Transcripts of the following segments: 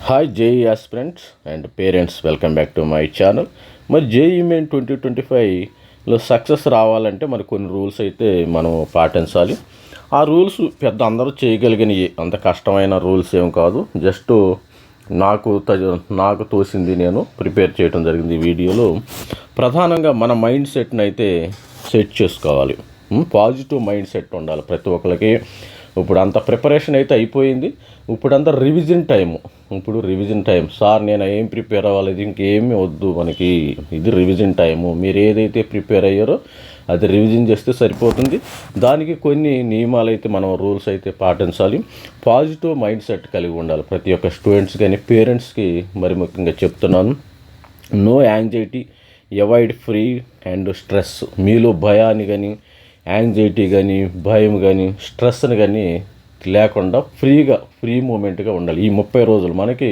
Hi JEE aspirants and parents welcome back to my channel మరి JEE main twenty twenty ఫైవ్లో success రావాలంటే మరి కొన్ని రూల్స్ అయితే మనం పాటించాలి. ఆ రూల్స్ పెద్ద అందరూ చేయగలిగినవి అంత కష్టమైన రూల్స్ ఏం కాదు. జస్ట్ నాకు త- నాకు తోసింది నేను ప్రిపేర్ చేయడం జరిగింది ఈ వీడియోలో ప్రధానంగా మన మైండ్ సెట్ని అయితే సెట్ చేసుకోవాలి. పాజిటివ్ మైండ్ సెట్ ఉండాలి ప్రతి ఒక్కరికి ఇప్పుడు అంత ప్రిపరేషన్ అయితే అయిపోయింది. ఇప్పుడంతా రివిజన్ టైము ఇప్పుడు రివిజన్ టైం సార్ నేను ఏం ప్రిపేర్ అవ్వాలి ఇంకేమి ఇంకేమీ వద్దు మనకి. ఇది రివిజన్ టైము మీరు ఏదైతే ప్రిపేర్ అయ్యారో అది రివిజన్ చేస్తే సరిపోతుంది. దానికి కొన్ని నియమాలు అయితే మనం రూల్స్ అయితే పాటించాలి. పాజిటివ్ మైండ్ సెట్ కలిగి ఉండాలి. ప్రతి ఒక్క స్టూడెంట్స్ కానీ పేరెంట్స్కి మరి ముఖ్యంగా చెప్తున్నాను. No anxiety avoid free and stress మీలో భయాన్ని కానీ యాంగ్జైటీ కానీ భయం కానీ స్ట్రెస్ని కానీ లేకుండా ఫ్రీగా ఫ్రీ మూమెంట్గా ఉండాలి. ఈ ముప్పై రోజులు మనకి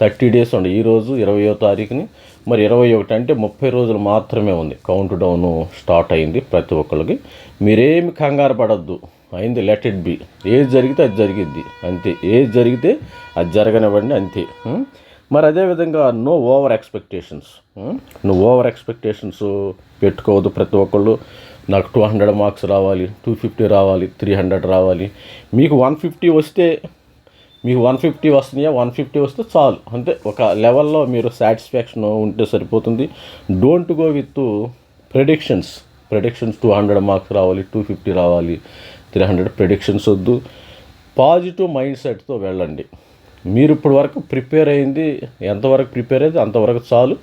థర్టీ డేస్ ఉండే ఈరోజు ఇరవయో తారీఖుని మరి ఇరవై ఒకటి అంటే ముప్పై రోజులు మాత్రమే ఉంది. కౌంట్ డౌన్ స్టార్ట్ అయింది ప్రతి ఒక్కరికి మీరేమి కంగారు పడద్దు. అయింది లెట్ ఇట్ బి ఏది జరిగితే అది జరిగిద్ది. అంతే. ఏది జరిగితే అది జరగనివ్వండి అంతే. మరి అదేవిధంగా నో ఓవర్ ఎక్స్పెక్టేషన్స్ నువ్వు ఓవర్ ఎక్స్పెక్టేషన్స్ పెట్టుకోవద్దు ప్రతి ఒక్కళ్ళు. నాకు టూ హండ్రెడ్ మార్క్స్ రావాలి టూ ఫిఫ్టీ రావాలి త్రీ హండ్రెడ్ రావాలి. మీకు వన్ ఫిఫ్టీ వస్తే మీకు వన్ ఫిఫ్టీ వస్తున్నాయా? వన్ ఫిఫ్టీ వస్తే చాలు. అంతే. ఒక లెవెల్లో మీరు సాటిస్ఫాక్షన్ ఉంటే సరిపోతుంది. Don't go with predictions predictions two hundred marks రావాలి టూ ఫిఫ్టీ రావాలి త్రీ హండ్రెడ్ ప్రెడిక్షన్స్ వద్దు. పాజిటివ్ మైండ్ సెట్తో వెళ్ళండి. మీరు ఇప్పటి వరకు ప్రిపేర్ అయింది ఎంతవరకు ప్రిపేర్ అయింది అంతవరకు చాలు.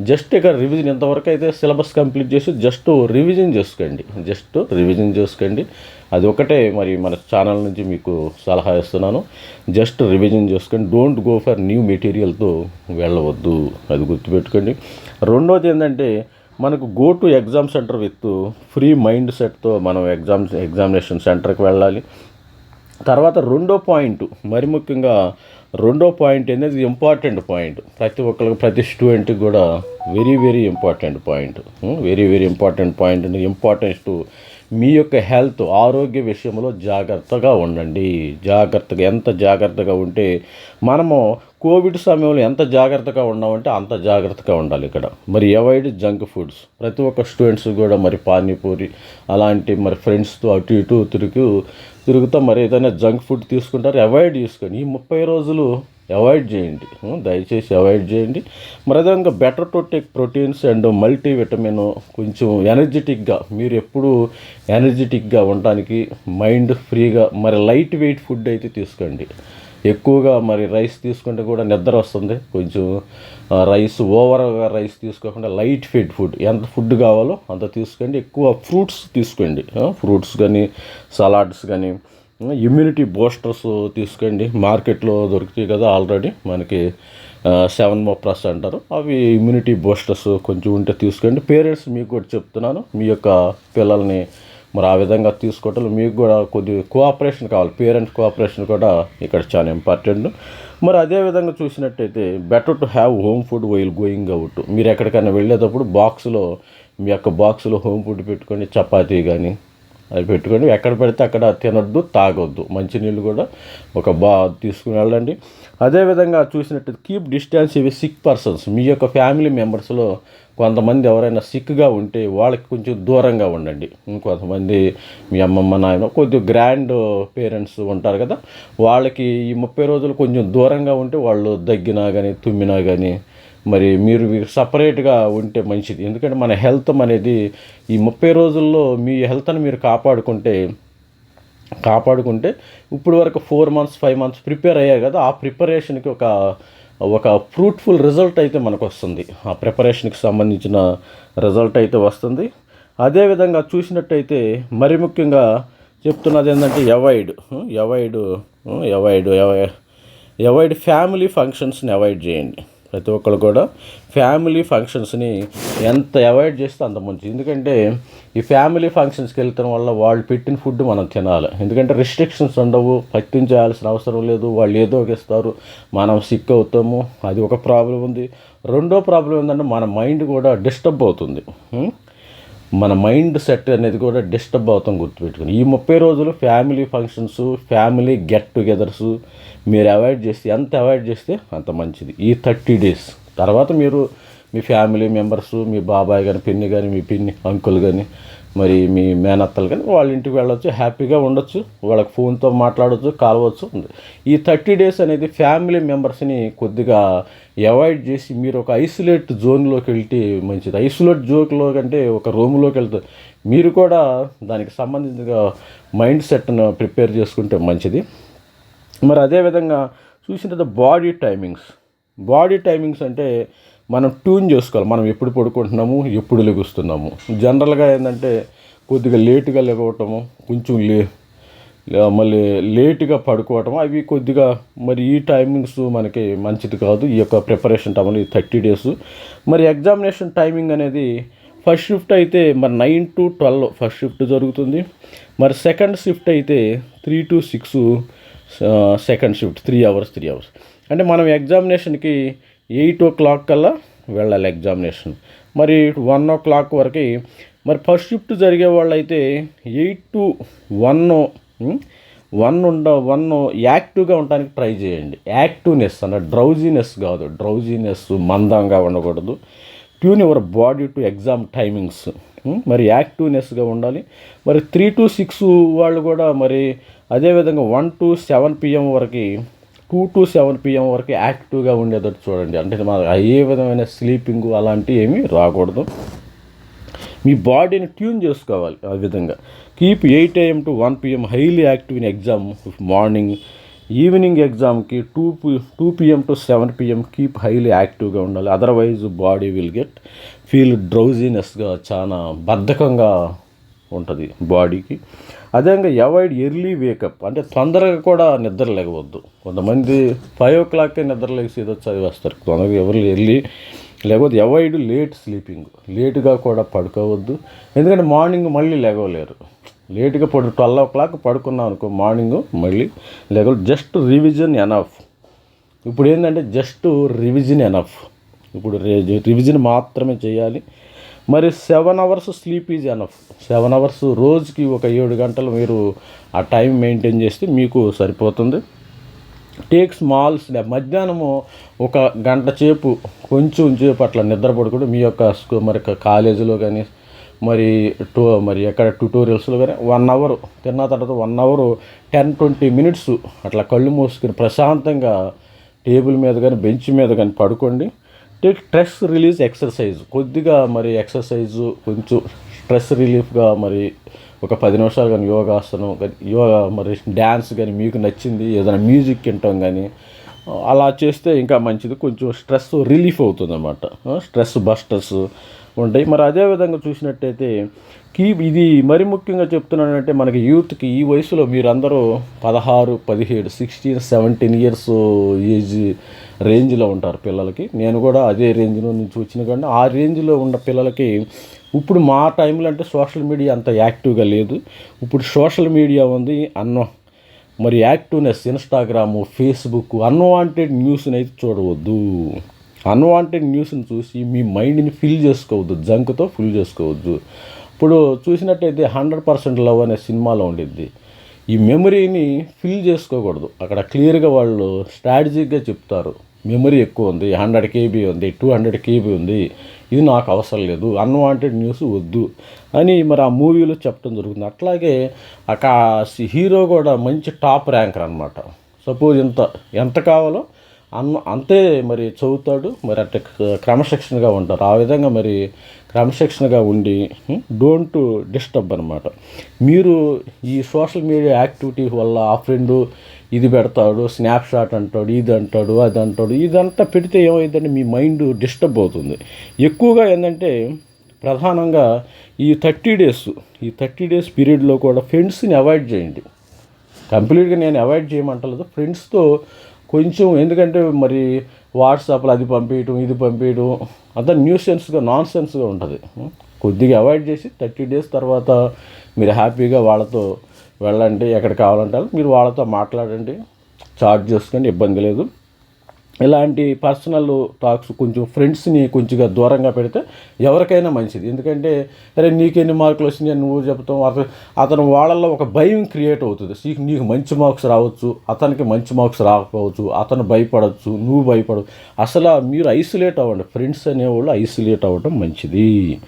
జస్ట్ ఇక రివిజన్ ఎంతవరకు అయితే సిలబస్ కంప్లీట్ చేసి జస్ట్ రివిజన్ చేసుకోండి. జస్ట్ రివిజన్ చేసుకోండి. అది ఒకటే మరి మన ఛానల్ నుంచి మీకు సలహా ఇస్తున్నాను. జస్ట్ రివిజన్ చేసుకోండి. డోంట్ గో ఫర్ న్యూ మెటీరియల్తో వెళ్ళవద్దు. అది గుర్తుపెట్టుకోండి. రెండోది ఏంటంటే మనకు go to exam centre with free mind సెట్తో మనం ఎగ్జామ్ ఎగ్జామినేషన్ సెంటర్కి వెళ్ళాలి. తర్వాత రెండో పాయింట్ మరి ముఖ్యంగా రెండో పాయింట్ అనేది ఇంపార్టెంట్ పాయింట్. ప్రతి ఒక్కరికి ప్రతి స్టూడెంట్కి కూడా very very important point. Very very important point అంటే ఇంపార్టెన్స్ టు మీ యొక్క హెల్త్ ఆరోగ్య విషయంలో జాగ్రత్తగా ఉండండి. జాగ్రత్తగా ఎంత జాగ్రత్తగా ఉంటే మనము కోవిడ్ సమయంలో ఎంత జాగ్రత్తగా ఉన్నామంటే అంత జాగ్రత్తగా ఉండాలి ఇక్కడ. మరి అవాయిడ్ జంక్ ఫుడ్స్. ప్రతి ఒక్క స్టూడెంట్స్ కూడా మరి పానీపూరి అలాంటి మరి ఫ్రెండ్స్తో అటు ఇటు తిరుగు తిరుగుతాం మరి ఏదైనా జంక్ ఫుడ్ తీసుకుంటారు అవాయిడ్ చేసుకోండి. ఈ ముప్పై రోజులు అవాయిడ్ చేయండి. దయచేసి అవాయిడ్ చేయండి. మరి అదేవిధంగా better to take proteins and multivitamin కొంచెం ఎనర్జెటిక్గా మీరు ఎప్పుడు ఎనర్జెటిక్గా ఉండడానికి మైండ్ ఫ్రీగా మరి లైట్ వెయిట్ ఫుడ్ అయితే తీసుకోండి. ఎక్కువగా మరి రైస్ తీసుకుంటే కూడా నిద్ర వస్తుంది. కొంచెం రైస్ ఓవర్గా రైస్ తీసుకోకుండా లైట్ ఫీడ్ ఫుడ్. ఎంత ఫుడ్ కావాలో అంత తీసుకోండి. ఎక్కువ ఫ్రూట్స్ తీసుకోండి. ఫ్రూట్స్ కానీ సలాడ్స్ కానీ ఇమ్యూనిటీ బూస్టర్స్ తీసుకోండి. మార్కెట్లో దొరుకుతాయి కదా ఆల్రెడీ. మనకి సెవెన్ మోప్రస్ అంటారు. అవి ఇమ్యూనిటీ బూస్టర్స్ కొంచెం ఉంటే తీసుకోండి. పేరెంట్స్ మీకు కూడా చెప్తున్నాను. మీ యొక్క పిల్లల్ని మరి ఆ విధంగా తీసుకోవటం మీకు కూడా కొద్ది కోఆపరేషన్ కావాలి. పేరెంట్స్ కోఆపరేషన్ కూడా ఇక్కడ చాలా ఇంపార్టెంట్ మరి అదే విధంగా చూసినట్టయితే better to have home food while going out మీరు ఎక్కడికైనా వెళ్ళేటప్పుడు బాక్స్లో మీ యొక్క బాక్స్లో హోమ్ ఫుడ్ పెట్టుకొని చపాతీ కానీ అది పెట్టుకొని ఎక్కడ పెడితే అక్కడ తినొద్దు తాగొద్దు. మంచినీళ్ళు కూడా ఒక బా తీసుకుని వెళ్ళండి. అదేవిధంగా చూసినట్టు కీప్ డిస్టెన్స్ ఇవి సిక్ పర్సన్స్ మీ యొక్క ఫ్యామిలీ మెంబర్స్లో కొంతమంది ఎవరైనా సిక్గా ఉంటే వాళ్ళకి కొంచెం దూరంగా ఉండండి. ఇంకొంతమంది మీ అమ్మమ్మ నాయన కొద్దిగా గ్రాండ్ పేరెంట్స్ ఉంటారు కదా వాళ్ళకి ఈ ముప్పై రోజులు కొంచెం దూరంగా ఉంటే వాళ్ళు దగ్గినా కానీ తుమ్మినా కానీ మరి మీరు మీరు సపరేట్గా ఉంటే మంచిది. ఎందుకంటే మన హెల్త్ అనేది ఈ ముప్పై రోజుల్లో మీ హెల్త్ని మీరు కాపాడుకుంటే కాపాడుకుంటే ఇప్పుడు వరకు four months five months prepare అయ్యారు కదా ఆ ప్రిపరేషన్కి ఒక ఒక ఫ్రూట్ఫుల్ రిజల్ట్ అయితే మనకు వస్తుంది ఆ ప్రిపరేషన్కి సంబంధించిన రిజల్ట్ అయితే వస్తుంది. అదేవిధంగా చూసినట్టయితే మరి ముఖ్యంగా చెప్తున్నది ఏంటంటే avoid avoid avoid avoid family ఫంక్షన్స్ని avoid చేయండి. ప్రతి ఒక్కరు కూడా ఫ్యామిలీ ఫంక్షన్స్ని ఎంత అవాయిడ్ చేస్తే అంత మంచిది. ఎందుకంటే ఈ ఫ్యామిలీ ఫంక్షన్స్కి వెళ్తాం వల్ల వాళ్ళు పెట్టిన ఫుడ్ మనం తినాలి. ఎందుకంటే రిస్ట్రిక్షన్స్ ఉండవు పట్టించాల్సిన అవసరం లేదు వాళ్ళు ఏదో ఒక ఇస్తారు మనం సిక్ అవుతాము అది ఒక ప్రాబ్లం ఉంది. రెండో ప్రాబ్లం ఏంటంటే మన మైండ్ కూడా డిస్టర్బ్ అవుతుంది. మన మైండ్ సెట్ అనేది కూడా డిస్టర్బ్ అవుతాం గుర్తుపెట్టుకుని. ఈ ముప్పై రోజులు family functions family get togethers మీరు అవాయిడ్ చేస్తే ఎంత అవాయిడ్ చేస్తే అంత మంచిది. ఈ థర్టీ డేస్. తర్వాత మీరు మీ ఫ్యామిలీ మెంబర్స్ మీ బాబాయ్ కానీ పిన్ని కానీ మీ పిన్ని అంకుల్ కానీ మరి మీ మేనత్తలు కానీ వాళ్ళ ఇంటికి వెళ్ళొచ్చు హ్యాపీగా ఉండొచ్చు వాళ్ళకి ఫోన్తో మాట్లాడవచ్చు కాలవచ్చు. ఈ థర్టీ డేస్ అనేది ఫ్యామిలీ మెంబర్స్ని కొద్దిగా అవాయిడ్ చేసి మీరు ఒక ఐసోలేట్ జోన్లోకి వెళ్తే మంచిది. ఐసోలేట్ జోన్లో కంటే ఒక రూమ్లోకి వెళ్తే మీరు కూడా దానికి సంబంధించిన మైండ్ సెట్ను ప్రిపేర్ చేసుకుంటే మంచిది. మరి అదేవిధంగా చూసినట్టు బాడీ టైమింగ్స్. బాడీ టైమింగ్స్ అంటే మనం ట్యూన్ చేసుకోవాలి. మనం ఎప్పుడు పడుకుంటున్నాము ఎప్పుడు లెగుస్తున్నాము. జనరల్గా ఏంటంటే కొద్దిగా లేటుగా లెగవటము కొంచెం లే మళ్ళీ లేటుగా పడుకోవటం అవి కొద్దిగా మరి ఈ టైమింగ్స్ మనకి మంచిది కాదు. ఈ యొక్క ప్రిపరేషన్ టైం ఈ థర్టీ డేస్. మరి ఎగ్జామినేషన్ టైమింగ్ అనేది ఫస్ట్ షిఫ్ట్ అయితే మరి nine to twelve first shift జరుగుతుంది. మరి సెకండ్ షిఫ్ట్ అయితే three to six second shift three hours three hours. అంటే మనం ఎగ్జామినేషన్కి ఎయిట్ ఓ క్లాక్ కల్లా వెళ్ళాలి ఎగ్జామినేషన్. మరి వన్ ఓ క్లాక్ వరకు మరి ఫస్ట్ షిఫ్ట్ జరిగే వాళ్ళు అయితే ఎయిట్ టు వన్ వన్ ఉండ వన్ యాక్టివ్గా ఉండడానికి ట్రై చేయండి. యాక్టివ్నెస్ అన్న డ్రౌజీనెస్ కాదు. డ్రౌజీనెస్ మందంగా ఉండకూడదు. Tune your body to exam timings మరి యాక్టివ్నెస్గా ఉండాలి. మరి త్రీ టు సిక్స్ వాళ్ళు కూడా మరి అదేవిధంగా వన్ టు సెవెన్ పిఎం వరకు టూ టు సెవెన్ పిఎం వరకు యాక్టివ్గా ఉండేటట్టు చూడండి. అంటే మన ఏ విధమైన స్లీపింగ్ అలాంటివి ఏమీ రాకూడదు. మీ బాడీని ట్యూన్ చేసుకోవాలి ఆ విధంగా. Keep eight AM to one PM highly active in exam morning evening ఎగ్జామ్కి two two PM to seven PM keep highly యాక్టివ్గా ఉండాలి. Otherwise body will get feel డ్రౌజీనెస్గా చాలా బద్ధకంగా ఉంటుంది బాడీకి. అదేవిధంగా అవాయిడ్ ఎర్లీ వేకప్ అంటే తొందరగా కూడా నిద్ర లేవద్దు కొంతమంది ఫైవ్ ఓ క్లాక్కే నిద్ర లేచి ఏదో చదివేస్తారు. తొందరగా ఎవరు ఎర్లీ లేకపోతే అవాయిడ్ లేట్ స్లీపింగ్ లేటుగా కూడా పడుకోవద్దు. ఎందుకంటే మార్నింగ్ మళ్ళీ లేవలేరు. లేటుగా పడు ట్వెల్వ్ ఓ క్లాక్ పడుకున్నాం అనుకో మార్నింగ్ మళ్ళీ లేకపోతే జస్ట్ రివిజన్ ఎనఫ్. ఇప్పుడు ఏంటంటే జస్ట్ రివిజన్ ఎనఫ్. ఇప్పుడు రివిజన్ మాత్రమే చేయాలి. మరి seven hours sleep is enough seven hours రోజుకి ఒక ఏడు గంటలు మీరు ఆ టైం మెయింటైన్ చేస్తే మీకు సరిపోతుంది. టేక్ స్మాల్ స్నాప్ మధ్యాహ్నము ఒక గంట సేపు కొంచెం సేపు అట్లా నిద్ర పడుకుంటే మీ యొక్క మరి కాలేజీలో కానీ మరి టూ మరి ఎక్కడ ట్యూటోరియల్స్లో కానీ వన్ అవర్ తిన్న తర్వాత one hour ten twenty minutes అట్లా కళ్ళు మూసుకుని ప్రశాంతంగా టేబుల్ మీద కానీ బెంచ్ మీద కానీ పడుకోండి. Take stress release exercise. కొద్దిగా మరి ఎక్సర్సైజ్ కొంచెం స్ట్రెస్ రిలీఫ్గా మరి ఒక పది నిమిషాలు కానీ యోగాసనం కానీ యోగా మరి డ్యాన్స్ కానీ మీకు నచ్చింది ఏదైనా మ్యూజిక్ వినటం కానీ అలా చేస్తే ఇంకా మంచిది. కొంచెం స్ట్రెస్ రిలీఫ్ అవుతుంది అన్నమాట స్ట్రెస్ బస్టర్స్ ఉంటాయి. మరి అదే విధంగా చూసినట్టయితే కీ ఇది మరి ముఖ్యంగా చెప్తున్నానంటే మనకి యూత్కి ఈ వయసులో మీరందరూ పదహారు పదిహేడు సిక్స్టీన్ సెవెంటీన్ ఇయర్స్ ఏజ్ రేంజ్లో ఉంటారు పిల్లలకి. నేను కూడా అదే రేంజ్లో నుంచి వచ్చిన కానీ ఆ రేంజ్లో ఉన్న పిల్లలకి ఇప్పుడు మా టైంలో అంటే సోషల్ మీడియా అంత యాక్టివ్గా లేదు. ఇప్పుడు సోషల్ మీడియా ఉంది అన్న మరి యాక్టివ్నెస్ ఇన్స్టాగ్రాము ఫేస్బుక్ అన్వాంటెడ్ న్యూస్ని అయితే చూడవద్దు. అన్వాంటెడ్ న్యూస్ని చూసి మీ మైండ్ని ఫిల్ చేసుకోవద్దు జంక్తో ఫిల్ చేసుకోవద్దు. ఇప్పుడు చూసినట్టయితే హండ్రెడ్ పర్సెంట్ లవ్ అనే సినిమాలో ఉండిద్ది. ఈ మెమరీని ఫిల్ చేసుకోకూడదు. అక్కడ క్లియర్గా వాళ్ళు స్ట్రాటజిక్గా చెప్తారు. మెమరీ ఎక్కువ ఉంది హండ్రెడ్ కేబీ ఉంది టూ హండ్రెడ్ కేబీ ఉంది ఇది నాకు అవసరం లేదు అన్వాంటెడ్ న్యూస్ వద్దు అని మరి ఆ మూవీలో చెప్పడం జరుగుతుంది. అట్లాగే అక్కడ హీరో కూడా మంచి టాప్ ర్యాంకర్ అనమాట సపోజ్ ఇంత ఎంత కావాలో అన్న అంతే మరి చదువుతాడు. మరి అట్ట క్రమశిక్షణగా ఉంటారు. ఆ విధంగా మరి క్రమశిక్షణగా ఉండి డోంట్ డిస్టర్బ్ అనమాట మీరు ఈ సోషల్ మీడియా యాక్టివిటీ వల్ల ఆ ఫ్రెండ్ ఇది పెడతాడు స్నాప్ షాట్ అంటాడు ఇది అంటాడు అది అంటాడు ఇదంతా పెడితే ఏమైందంటే మీ మైండ్ డిస్టర్బ్ అవుతుంది. ఎక్కువగా ఏంటంటే ప్రధానంగా ఈ థర్టీ డేస్ ఈ థర్టీ డేస్ పీరియడ్లో కూడా ఫ్రెండ్స్ని అవాయిడ్ చేయండి. కంప్లీట్గా నేను అవాయిడ్ చేయమంటలేదు. ఫ్రెండ్స్తో కొంచెం ఎందుకంటే మరి వాట్సాప్లో అది పంపించడం ఇది పంపించడం అంతా న్యూస్ సెన్స్గా నాన్ సెన్స్గా ఉంటుంది కొద్దిగా అవాయిడ్ చేసి థర్టీ డేస్ తర్వాత మీరు హ్యాపీగా వాళ్ళతో వెళ్ళండి ఎక్కడ కావాలంటే మీరు వాళ్ళతో మాట్లాడండి చార్జ్ చేసుకోండి ఇబ్బంది లేదు. ఇలాంటి పర్సనల్ టాక్స్ కొంచెం ఫ్రెండ్స్ని కొంచెంగా దూరంగా పెడితే ఎవరికైనా మంచిది. ఎందుకంటే అరే నీకెన్ని మార్కులు వచ్చినాయి నువ్వు చెప్తావు అతను అతను వాళ్ళల్లో ఒక భయం క్రియేట్ అవుతుంది. నీకు నీకు మంచి మార్క్స్ రావచ్చు అతనికి మంచి మార్క్స్ రాకపోవచ్చు అతను భయపడవచ్చు నువ్వు భయపడవు అసలు మీరు ఐసోలేట్ అవ్వండి. ఫ్రెండ్స్ అనేవాళ్ళు ఐసోలేట్ అవ్వడం మంచిది.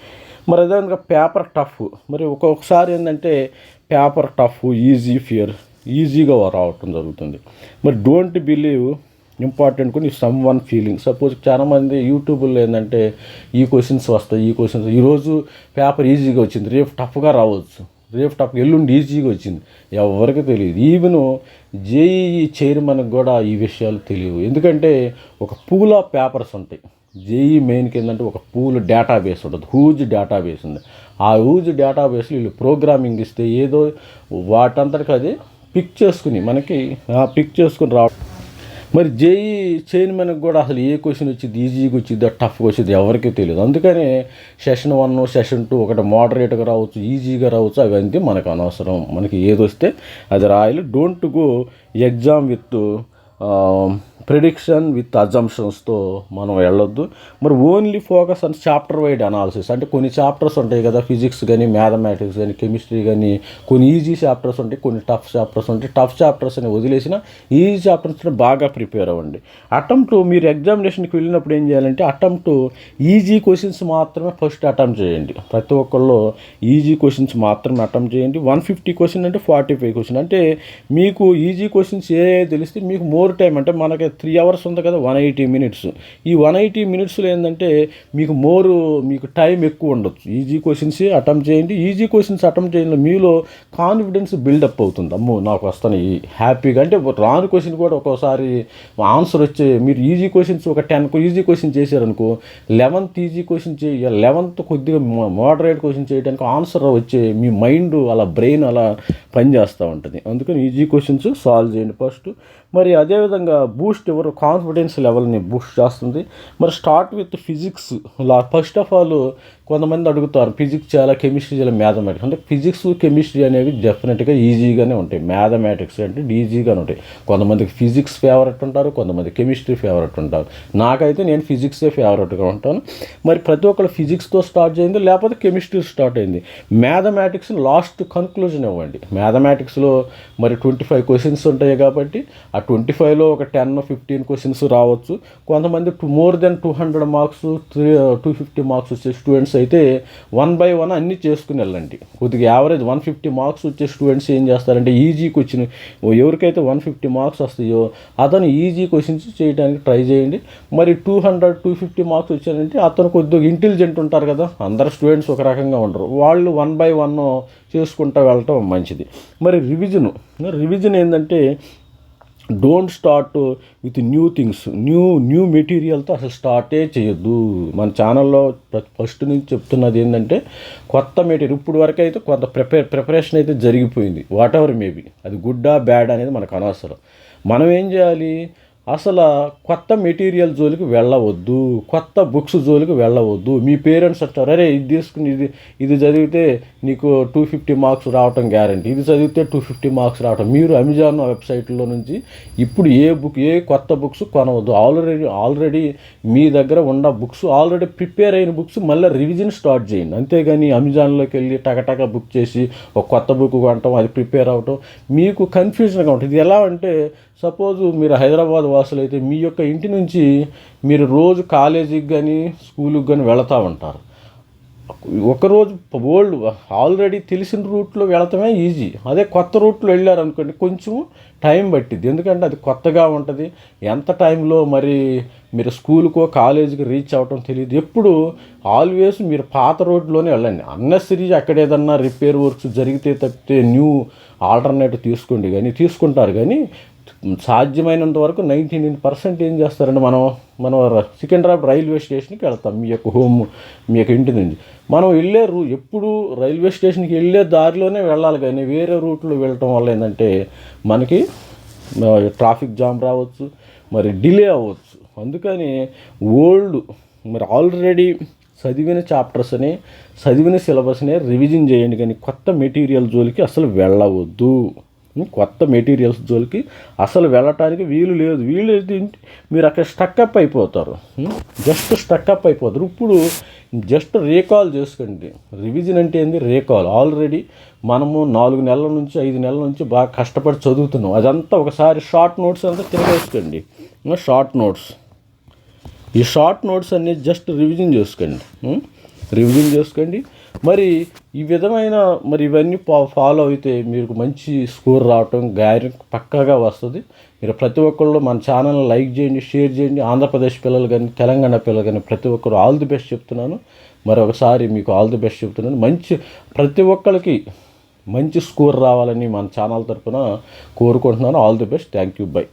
మరి అదేవిధంగా పేపర్ టఫ్. మరి ఒక్కొక్కసారి ఏంటంటే పేపర్ టఫ్ ఈజీ ఫియర్ ఈజీగా రావటం జరుగుతుంది. మరి డోంట్ బిలీవ్ ఇంపార్టెంట్ కొన్ని సమ్ వన్ ఫీలింగ్. సపోజ్ చాలామంది యూట్యూబ్లో ఏంటంటే ఈ క్వశ్చన్స్ వస్తాయి ఈ క్వశ్చన్స్ ఈరోజు పేపర్ ఈజీగా వచ్చింది రేపు టఫ్గా రావచ్చు. రేపు టఫ్ ఎల్లుండి ఈజీగా వచ్చింది. ఎవరికి తెలియదు. ఈవెన్ జేఈఈ చైర్మన్కి కూడా ఈ విషయాలు తెలియవు. ఎందుకంటే ఒక పూల్ ఆఫ్ పేపర్స్ ఉంటాయి. జేఈ మెయిన్కి ఏంటంటే ఒక పూల్ డేటాబేస్ ఉంటుంది. హూజ్ డేటాబేస్ ఉంది. ఆ హూజ్ డేటాబేస్లో వీళ్ళు ప్రోగ్రామింగ్ ఇస్తే ఏదో వాటంతటికి అది పిక్ చేసుకుని మనకి పిక్ చేసుకుని రావడం మరి జేఈ చైర్మన్కి కూడా అసలు ఏ క్వశ్చన్ వచ్చింది ఈజీగా వచ్చింది టఫ్గా వచ్చింది ఎవరికీ తెలియదు. అందుకనే సెషన్ వన్ సెషన్ టూ ఒకటి మోడరేట్గా రావచ్చు ఈజీగా రావచ్చు అవన్నీ మనకు అనవసరం. మనకి ఏది వస్తే అది రాయాలి. Don't go exam with prediction with అజంప్షన్స్తో మనం వెళ్ళొద్దు. మరి only focus on chapter wide analysis అంటే కొన్ని చాప్టర్స్ ఉంటాయి కదా ఫిజిక్స్ కానీ మ్యాథమెటిక్స్ కానీ కెమిస్ట్రీ కానీ కొన్ని ఈజీ చాప్టర్స్ ఉంటాయి కొన్ని టఫ్ చాప్టర్స్ ఉంటాయి. టఫ్ చాప్టర్స్ అని వదిలేసిన ఈజీ చాప్టర్స్ బాగా ప్రిపేర్ అవ్వండి. అటెంప్ట్ మీరు ఎగ్జామినేషన్కి వెళ్ళినప్పుడు ఏం చేయాలంటే అటెంప్ట్ ఈజీ క్వశ్చన్స్ మాత్రమే ఫస్ట్ అటెంప్ట్ చేయండి. ప్రతి ఒక్కళ్ళు ఈజీ క్వశ్చన్స్ మాత్రమే అటెంప్ట్ చేయండి. వన్ ఫిఫ్టీ క్వశ్చన్ అంటే ఫార్టీ ఫైవ్ క్వశ్చన్ అంటే మీకు ఈజీ క్వశ్చన్స్ ఏ తెలిస్తే మీకు మోర్ టైం అంటే మనకి త్రీ అవర్స్ ఉంది కదా వన్ ఎయిటీ మినిట్స్ ఈ వన్ ఎయిటీ మినిట్స్లో ఏంటంటే మీకు మోర్ మీకు టైం ఎక్కువ ఉండొచ్చు. ఈజీ క్వశ్చన్స్ అటెంప్ట్ చేయండి. ఈజీ క్వశ్చన్స్ అటెంప్ట్ చేయడంలో మీలో కాన్ఫిడెన్స్ బిల్డప్ అవుతుంది. అమ్మో నాకు వస్తాయి హ్యాపీగా అంటే రాని క్వశ్చన్ కూడా ఒక్కోసారి ఆన్సర్ వచ్చే మీరు ఈజీ క్వశ్చన్స్ ఒక టెన్ ఈజీ క్వశ్చన్ చేశారనుకో లెవెన్త్ ఈజీ క్వశ్చన్ చేయ లెవెన్త్ కొద్దిగా మోడరేట్ క్వశ్చన్ చేయడానికి ఆన్సర్ వచ్చే మీ మైండ్ అలా బ్రెయిన్ అలా పనిచేస్తూ ఉంటుంది. అందుకని ఈజీ క్వశ్చన్స్ సాల్వ్ చేయండి. ఫస్ట్ మరి అదేవిధంగా బూస్ట్ ఎవరు కాన్ఫిడెన్స్ లెవెల్ని బూస్ట్ చేస్తుంది. మరి స్టార్ట్ విత్ ఫిజిక్స్ లా. ఫస్ట్ ఆఫ్ ఆల్ కొంతమంది అడుగుతారు ఫిజిక్స్ చాలా కెమిస్ట్రీ చాలా మ్యాథమెటిక్స్ అంటే ఫిజిక్స్ కెమిస్ట్రీ అనేవి డెఫినెట్గా ఈజీగానే ఉంటాయి. మ్యాథమెటిక్స్ అంటే ఈజీగానే ఉంటాయి. కొంతమందికి ఫిజిక్స్ ఫేవరెట్ ఉంటారు కొంతమంది కెమిస్ట్రీ ఫేవరెట్ ఉంటారు. నాకైతే నేను ఫిజిక్సే ఫేవరెట్గా ఉంటాను. మరి ప్రతి ఒక్కరు ఫిజిక్స్తో స్టార్ట్ చేయండి లేకపోతే కెమిస్ట్రీ స్టార్ట్ అయింది మ్యాథమెటిక్స్ లాస్ట్ కన్క్లూజన్ ఇవ్వండి. మ్యాథమెటిక్స్లో మరి ట్వంటీ ఫైవ్ క్వశ్చన్స్ ఉంటాయి కాబట్టి ఆ ట్వంటీ ఫైవ్లో ఒక టెన్ ఫిఫ్టీన్ క్వశ్చన్స్ రావచ్చు. కొంతమంది more than two hundred marks three two fifty marks వచ్చే స్టూడెంట్స్ అయితే వన్ బై వన్ అన్నీ చేసుకుని వెళ్ళండి. కొద్దిగా యావరేజ్ వన్ ఫిఫ్టీ మార్క్స్ వచ్చే స్టూడెంట్స్ ఏం చేస్తారంటే ఈజీకి క్వశ్చన్ ఎవరికైతే వన్ ఫిఫ్టీ మార్క్స్ వస్తాయో అతను ఈజీ క్వశ్చన్స్ చేయడానికి ట్రై చేయండి. మరి two hundred two fifty marks వచ్చారంటే అతను కొద్దిగా ఇంటెలిజెంట్ ఉంటారు కదా అందరు స్టూడెంట్స్ ఒక రకంగా ఉండరు. వాళ్ళు వన్ బై వన్ చేసుకుంటూ వెళ్ళటం మంచిది. మరి రివిజన్ రివిజన్ ఏంటంటే don't start with new things new new మెటీరియల్తో అసలు స్టార్టే చేయొద్దు. మన ఛానల్లో ఫస్ట్ నుంచి చెప్తున్నది ఏంటంటే కొత్త మెటీరియల్ ఇప్పుడు వరకు అయితే కొంత ప్రిపేర్ ప్రిపరేషన్ అయితే జరిగిపోయింది. వాట్ ఎవర్ మేబీ అది గుడ్డా బ్యాడ్ అనేది మనకు అనవసరం. మనం ఏం చేయాలి? అసలు కొత్త మెటీరియల్ జోలికి వెళ్ళవద్దు కొత్త బుక్స్ జోలికి వెళ్ళవద్దు. మీ పేరెంట్స్ అంటారు అరే ఇది తీసుకుని ఇది ఇది చదివితే నీకు టూ ఫిఫ్టీ మార్క్స్ రావటం గ్యారంటీ ఇది చదివితే టూ ఫిఫ్టీ మార్క్స్ రావటం. మీరు అమెజాన్ వెబ్సైట్లో నుంచి ఇప్పుడు ఏ బుక్ ఏ కొత్త బుక్స్ కొనవద్దు. ఆల్రెడీ ఆల్రెడీ మీ దగ్గర ఉన్న బుక్స్ ఆల్రెడీ ప్రిపేర్ అయిన బుక్స్ మళ్ళీ రివిజన్ స్టార్ట్ చేయండి. అంతేగాని అమెజాన్లోకి వెళ్ళి టకటక బుక్ చేసి ఒక కొత్త బుక్ కొనటం అది ప్రిపేర్ అవటం మీకు కన్ఫ్యూజన్గా ఉంటుంది. ఇది ఎలా అంటే సపోజ్ మీరు హైదరాబాద్ వాసులు అయితే మీ యొక్క ఇంటి నుంచి మీరు రోజు కాలేజీకి కానీ స్కూల్కి కానీ వెళతా ఉంటారు. ఒకరోజు ఓల్డ్ ఆల్రెడీ తెలిసిన రూట్లో వెళటమే ఈజీ. అదే కొత్త రూట్లో వెళ్ళారనుకోండి కొంచెం టైం పట్టిద్ది. ఎందుకంటే అది కొత్తగా ఉంటుంది. ఎంత టైంలో మరి మీరు స్కూల్కో కాలేజీకి రీచ్ అవ్వటం తెలియదు ఎప్పుడు ఆల్వేస్ మీరు పాత రోడ్లోనే వెళ్ళండి. అన్నెసరీ అక్కడ ఏదన్నా రిపేర్ వర్క్స్ జరిగితే తప్పితే న్యూ ఆల్టర్నేటివ్ తీసుకోండి కానీ తీసుకుంటారు కానీ సాధ్యమైనంత వరకు నైంటీ నైన్ పర్సెంట్ ఏం చేస్తారంటే మనం మనం సికింద్రాబాద్ రైల్వే స్టేషన్కి వెళ్తాం. మీ యొక్క హోమ్ మీ యొక్క ఇంటి నుంచి. మనం వెళ్ళే రూ ఎప్పుడు రైల్వే స్టేషన్కి వెళ్ళే దారిలోనే వెళ్ళాలి కానీ వేరే రూట్లో వెళ్ళటం వల్ల ఏంటంటే మనకి ట్రాఫిక్ జామ్ రావచ్చు మరి డిలే అవ్వచ్చు. అందుకని ఓల్డ్ మరి ఆల్రెడీ చదివిన చాప్టర్స్ని చదివిన సిలబస్ని రివిజన్ చేయండి కానీ కొత్త మెటీరియల్ జోలికి అసలు వెళ్ళవద్దు. కొత్త మెటీరియల్స్ జోలికి అసలు వెళ్ళటానికి వీలు లేదు. వీలు మీరు అక్కడ స్టక్అప్ అయిపోతారు. జస్ట్ స్టక్అప్ అయిపోతారు. ఇప్పుడు జస్ట్ రీకాల్ చేసుకోండి. రివిజన్ అంటే ఏంది? రీకాల్ ఆల్రెడీ మనము నాలుగు నెలల నుంచి ఐదు నెలల నుంచి బాగా కష్టపడి చదువుతున్నాం. అదంతా ఒకసారి షార్ట్ నోట్స్ అంతా తిరగేసుకోండి. షార్ట్ నోట్స్ ఈ షార్ట్ నోట్స్ అన్ని జస్ట్ రివిజన్ చేసుకోండి. రివిజన్ చేసుకోండి. మరి ఈ విధమైన మరి ఇవన్నీ ఫా- ఫాలో అయితే మీకు మంచి స్కోర్ రావటం గ్యారె పక్కాగా వస్తుంది. మీరు ప్రతి ఒక్కళ్ళు మన ఛానల్ లైక్ చేయండి షేర్ చేయండి. ఆంధ్రప్రదేశ్ పిల్లలు కానీ తెలంగాణ పిల్లలు కానీ ప్రతి ఒక్కరు ఆల్ ది బెస్ట్ చెప్తున్నాను. మరి ఒకసారి మీకు ఆల్ ది బెస్ట్ చెప్తున్నాను. మంచి ప్రతి ఒక్కరికి మంచి స్కోర్ రావాలని మన ఛానల్ తరఫున కోరుకుంటున్నాను. All the best thank you bye